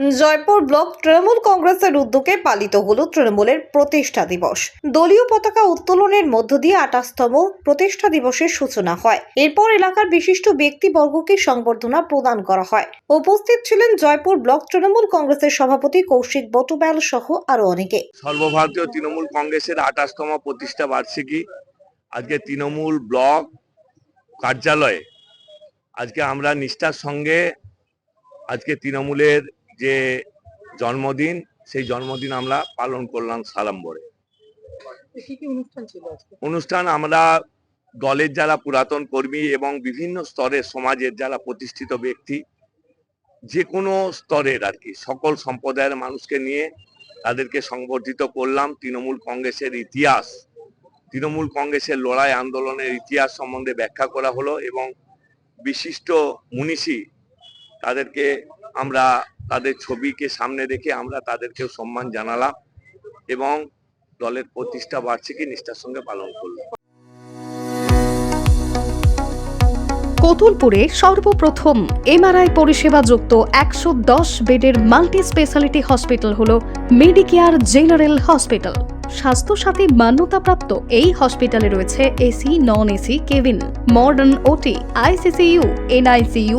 Jaipur block Trinamool কংগ্রেসের উদ্যোগে পালিত হলো তৃণমূলের প্রতিষ্ঠা দিবস। দলীয় পতাকা উত্তোলনের মধ্য দিয়ে আঠাশতম প্রতিষ্ঠা দিবসের সূচনা হয়। এরপর এলাকার বিশিষ্ট ব্যক্তিবর্গকে সংবর্ধনা প্রদান করা হয়। উপস্থিত ছিলেন জয়পুর ব্লক তৃণমূল কংগ্রেসের সভাপতি কৌশিক বটুব্যাল সহ আরও অনেকে। সর্বভারতীয় তৃণমূল কংগ্রেসের আঠাশতম প্রতিষ্ঠা বার্ষিকী আজকে তৃণমূল ব্লক কার্যালয়ে। আজকে আমরা নিষ্ঠার সঙ্গে আজকে তৃণমূলের যে জন্মদিন সেই জন্মদিন আমরা পালন করলাম সালাম্বরে অনুষ্ঠান আমরা দলের যারা পুরাতন কর্মী এবং বিভিন্ন স্তরের সমাজের যারা প্রতিষ্ঠিত ব্যক্তি যে কোনো স্তরের আর কি সকল সম্প্রদায়ের মানুষকে নিয়ে তাদেরকে সংবর্ধিত করলাম তৃণমূল কংগ্রেসের ইতিহাস। তৃণমূল কংগ্রেসের লড়াই আন্দোলনের ইতিহাস সম্বন্ধে ব্যাখ্যা করা হলো এবং বিশিষ্ট মুনিষী তাদেরকে আমরা তাদের ছবিকে সামনে রেখে আমরা তাদেরকেও সম্মান জানালাম এবং দলের প্রতিষ্ঠা বার্ষিকী নিষ্ঠার সঙ্গে পালন করলাম। কতুলপুরে সর্বপ্রথম এমআরআই পরিষেবা যুক্ত একশো দশ বেডের মাল্টি স্পেশালিটি হসপিটাল হল মেডিকেয়ার জেনারেল হসপিটাল। স্বাস্থ্যসাথী মান্যতাপ্রাপ্ত এই হসপিটালে রয়েছে AC, non AC, cabin, modern OT, ICCU, NICU